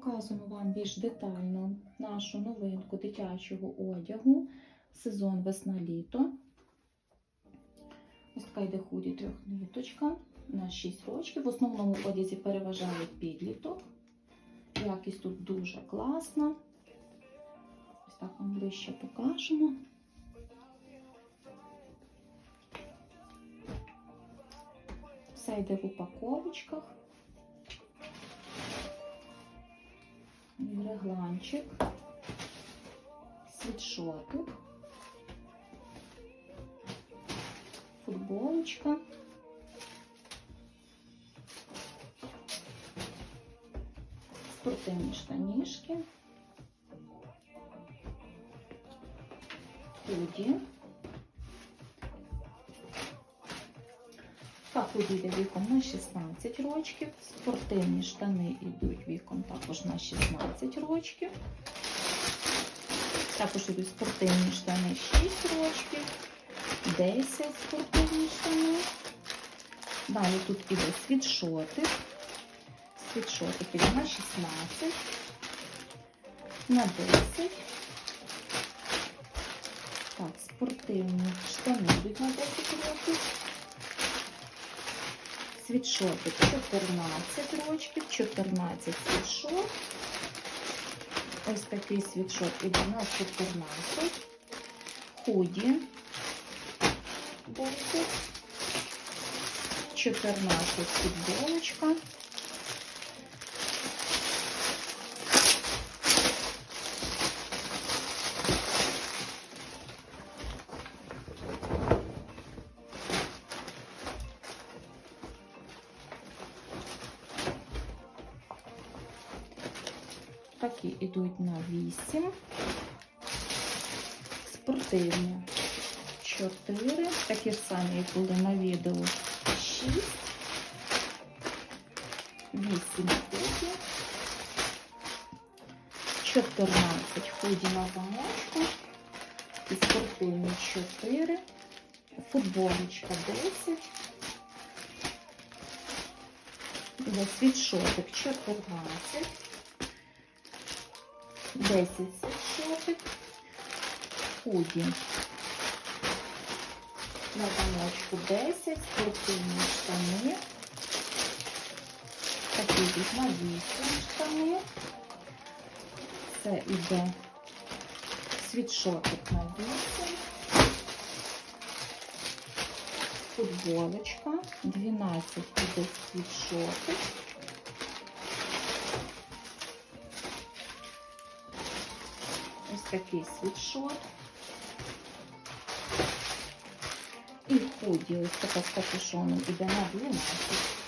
Показуємо вам більш детально нашу новинку дитячого одягу. Сезон весна-літо. Ось така йде худі трьохниточка на 6 років. В основному одязі переважає підліток. Якість тут дуже класна. Ось так вам ближче покажемо. Все йде в упаковочках. Регланчик, світшотик, футболочка. Спортивні штанішки, худі. Так, худі йде віком на 16 років. Спортивні штани йдуть віком також на 16 років. Також йдуть спортивні штани 6 років, 10 спортивні штани. Далі тут іде світшотик. Світшотик на 16, на 10. Так, спортивні штани йдуть на 10 років. Світшотик 14 рочків, 14 світшот. Ось такий світшот іде на 14. Худі 10. 14 футболочка. Такі йдуть на 8. Спортивні 4. Такі самі, як були на відео 6. 8 худі. 14 худі на замочку. І спортивні 4. Футболочка 10. Іде світшотик 14. 10 світшотик, худі. На замочку 10, спортивні штани, такі йдуть на 8 штани. Це іде світшотик на 8, футболочка, 12 іде світшотик. Такий світшот. І худі, ось така з капюшоном іде на 12